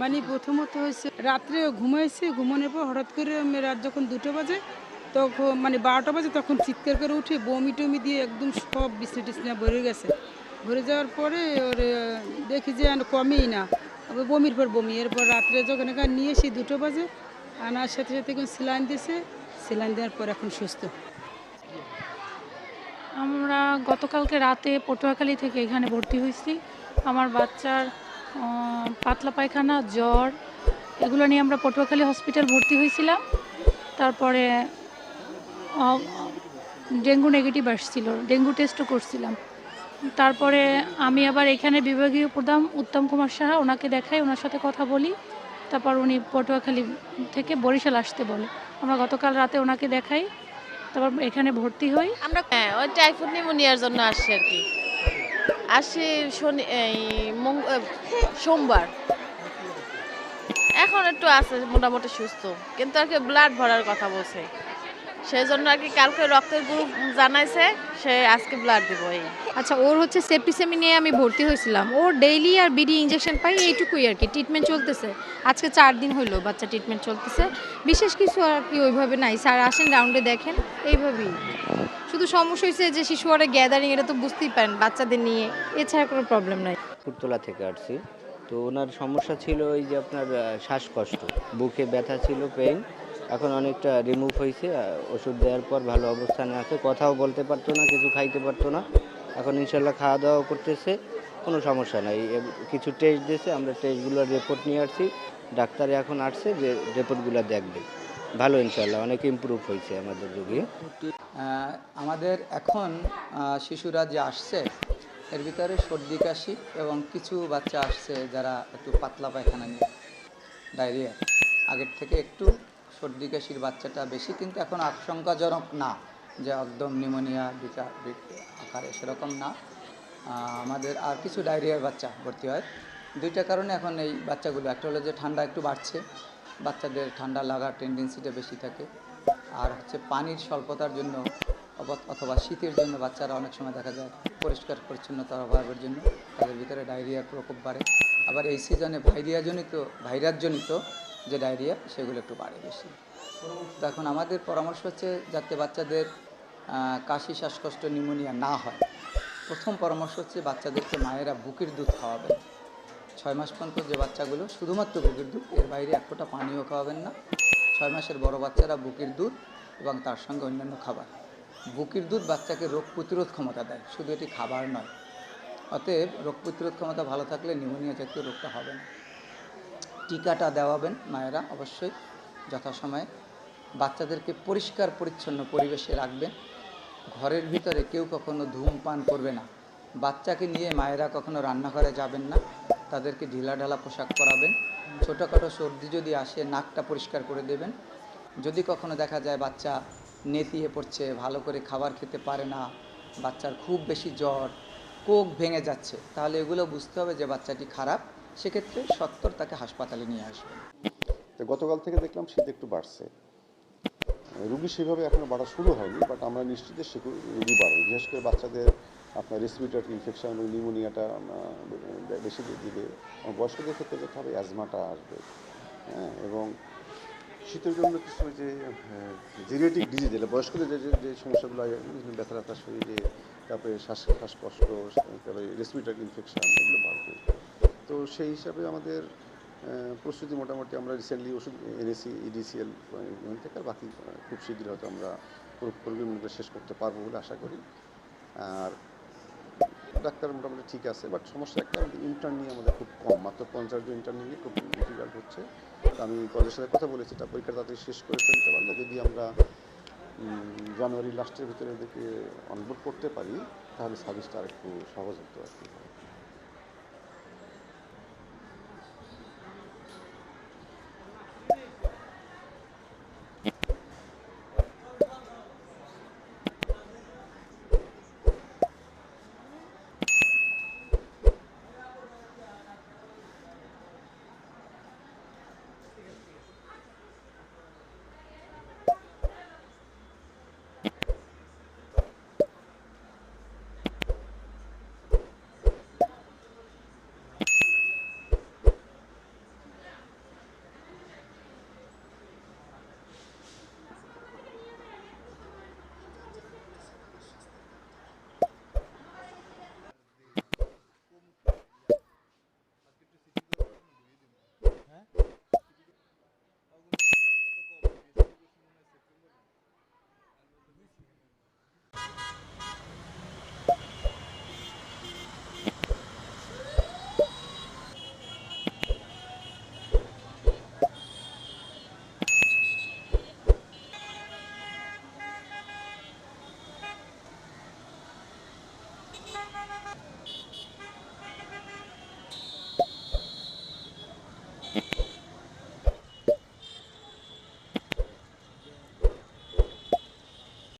মানে প্রথমত হয়েছে রাত্রে ঘুমাইছি, ঘুমানোর পর হঠাৎ করে রাত যখন দুটো বাজে, তখন মানে বারোটা বাজে, তখন চিৎকার করে উঠে বমি টমি দিয়ে একদম সব বিছনা টিছনা ভরে গেছে। ভরে যাওয়ার পরে ওর দেখি যে কমেই না। বমির পর বমি। এরপর রাত্রে যখন এখানে নিয়ে এসি দুটো বাজে, আনার সাথে সাথে এখন সেলাইন দিয়েছে। সেলাইন দেওয়ার পর এখন সুস্থ। আমরা গতকালকে রাতে পটুয়াখালী থেকে এখানে ভর্তি হয়েছি। আমার বাচ্চার পাতলা পায়খানা, জ্বর, এগুলো নিয়ে আমরা পটুয়াখালী হসপিটাল ভর্তি হয়েছিলাম। তারপরে ডেঙ্গু নেগেটিভ আসছিল, ডেঙ্গু টেস্টও করছিলাম। তারপরে আমি আবার এখানে বিভাগীয় প্রধান উত্তম কুমার সাহা, ওনাকে দেখাই, ওনার সাথে কথা বলি। তারপর উনি পটুয়াখালী থেকে বরিশাল আসতে বলে। আমরা গতকাল রাতে ওনাকে দেখাই, তারপর এখানে ভর্তি হই। আমরা হ্যাঁ ওই টাইফয়েড নিউমোনিয়ার জন্য আসছি আর কি। আসি শনি, এই সোমবার। এখন একটু আছে, মোটামুটি সুস্থ। কিন্তু আর কি ব্লাড ভরার কথা বলছে। সেই জন্য আর কি কালকে রক্তের গ্রুপ জানাইছে সে আজকে ব্লাড দিব এই। আচ্ছা ওর হচ্ছে সেপ্টিসেমি নিয়ে আমি ভর্তি হয়েছিলাম। ওর ডেইলি আর বিডি ইঞ্জেকশন পাই এইটুকুই আর কি। ট্রিটমেন্ট চলতেছে। আজকে চার দিন হইল বাচ্চা ট্রিটমেন্ট চলতেছে। বিশেষ কিছু আর কি ওইভাবে নাই। স্যার আসেন রাউন্ডে দেখেন। এইভাবেই। শুধু সমস্যা হয়েছে যে শিশু আরে গ্যাদারিং এটা তো বুঝতেই পারেন বাচ্চাদের নিয়ে। এছাড়া কোনো প্রবলেম নাই। ফুটতলা থেকে আসছি। তো ওনার সমস্যা ছিল ওই যে আপনার শ্বাসকষ্ট। বুকে ব্যথা ছিল পেইন এখন অনেকটা রিমুভ হয়েছে ওষুধ দেওয়ার পর ভালো অবস্থানে আছে, কথাও বলতে পারতো না, কিছু খাইতে পারতো না। এখন ইনশাল্লাহ খাওয়া দাওয়া করতেছে, কোনো সমস্যা নাই। কিছু টেস্ট দিয়েছে, আমরা টেস্টগুলোর রিপোর্ট নিয়ে আসছি। ডাক্তার এখন আসছে যে রিপোর্টগুলো দেখবে। ভালো ইনশাল্লাহ, অনেক ইমপ্রুভ হয়েছে আমাদের রোগী। আমাদের এখন শিশুরা যে আসছে, এর ভিতরে সর্দি, কাশি এবং কিছু বাচ্চা আসছে যারা একটু পাতলা পায়খানা নিয়ে, ডায়রিয়া। আগের থেকে একটু সর্দি কাশির বাচ্চাটা বেশি, কিন্তু এখন আশঙ্কাজনক না, যে একদম নিউমোনিয়া বিকার আকারে সেরকম না। আমাদের আর কিছু ডায়রিয়ার বাচ্চা ভর্তি হয়। দুইটা কারণে এখন এই বাচ্চাগুলো, একটা হলো যে ঠান্ডা একটু বাড়ছে, বাচ্চাদের ঠান্ডা লাগার টেন্ডেন্সিটা বেশি থাকে। আর হচ্ছে পানির স্বল্পতার জন্য অথবা শীতের জন্য বাচ্চারা অনেক সময় দেখা যায় পরিষ্কার পরিচ্ছন্নতার অভাবের জন্য, তাদের ভিতরে ডায়রিয়ার প্রকোপ বাড়ে। আবার এই সিজনে ভাইরিয়াজনিত, ভাইরাসজনিত যে ডায়রিয়া, সেগুলো একটু বাড়ে বেশি। এখন আমাদের পরামর্শ হচ্ছে যাতে বাচ্চাদের কাশি, শ্বাসকষ্ট, নিউমোনিয়া না হয়। প্রথম পরামর্শ হচ্ছে বাচ্চাদেরকে মায়েরা বুকের দুধ খাওয়াবেন। ছয় মাস পর্যন্ত যে বাচ্চাগুলো শুধুমাত্র বুকের দুধ, এর বাইরে এক ফোঁটা পানিও খাওয়াবেন না। ছয় মাসের বড় বাচ্চারা বুকের দুধ এবং তার সঙ্গে অন্যান্য খাবার। বুকের দুধ বাচ্চাকে রোগ প্রতিরোধ ক্ষমতা দেয়, শুধু এটি খাবার নয়। অতএব রোগ প্রতিরোধ ক্ষমতা ভালো থাকলে নিউমোনিয়া জাতীয় রোগটা হবে না। টিকাটা দেওয়াবেন মায়েরা অবশ্যই যথাসময়ে। বাচ্চাদেরকে পরিষ্কার, পরিচ্ছন্ন পরিবেশে রাখবেন। ঘরের ভিতরে কেউ কখনো ধূমপান করবে না। বাচ্চাকে নিয়ে মায়েরা কখনো রান্নাঘরে যাবেন না। তাদেরকে ঢিলাঢালা পোশাক পরাবেন। ছোটোখাটো সর্দি যদি আসে, নাকটা পরিষ্কার করে দেবেন। যদি কখনো দেখা যায় বাচ্চা নেতিয়ে পড়ছে, ভালো করে খাবার খেতে পারে না, বাচ্চার খুব বেশি জ্বর, কোক ভেঙে যাচ্ছে, তাহলে এগুলো বুঝতে হবে যে বাচ্চাটি খারাপ। সেক্ষেত্রে সত্তর তাকে হাসপাতালে নিয়ে আসবেন তো গতকাল থেকে দেখলাম শীত একটু বাড়ছে। রুগী সেভাবে এখনও বাড়া শুরু হয়নি বাট আমরা নিশ্চিত রুগী বাড়বে। বিশেষ করে বাচ্চাদের আপনার রেসপিরেটরি ইনফেকশন এবং নিউমোনিয়াটা বেশি দিবে বয়স্কদের ক্ষেত্রে যেটা হবে অ্যাজমাটা আসবে। হ্যাঁ এবং শীতের জন্য কিছু যে জেনেটিক ডিজিজ যেটা বয়স্কদের যে, যে- সমস্যাগুলো বিভিন্ন ব্যথা ব্যথা শরীরে তারপরে শ্বাস শ্বাসকষ্ট তারপরে রেসপিরেটরি ইনফেকশন এগুলো বাড়বে। তো সেই হিসাবে আমাদের প্রস্তুতি মোটামুটি আমরা রিসেন্টলি ওষুধ এনেছি ইডিসিএল থেকে আর বাকি খুব শীঘ্র হয়তো আমরা পুরো পরিমাণটা শেষ করতে পারব বলে আশা করি। আর ডাক্তার মোটামুটি ঠিক আছে বাট সমস্যা একটা আমাদের ইন্টার্ন নিয়ে আমাদের খুব কম, মাত্র পঞ্চাশ জন ইন্টার্ন নিয়ে খুব ডিফিকাল্ট হচ্ছে। তো আমি কলেজের সাথে কথা বলেছি, এটা পরীক্ষা তাড়াতাড়ি শেষ করে ফেলতে পারলে যদি আমরা জানুয়ারি লাস্টের ভিতরে এদেরকে অনবোর্ড করতে পারি, তাহলে সার্ভিসটা আর একটু সহজ হতো আর কি।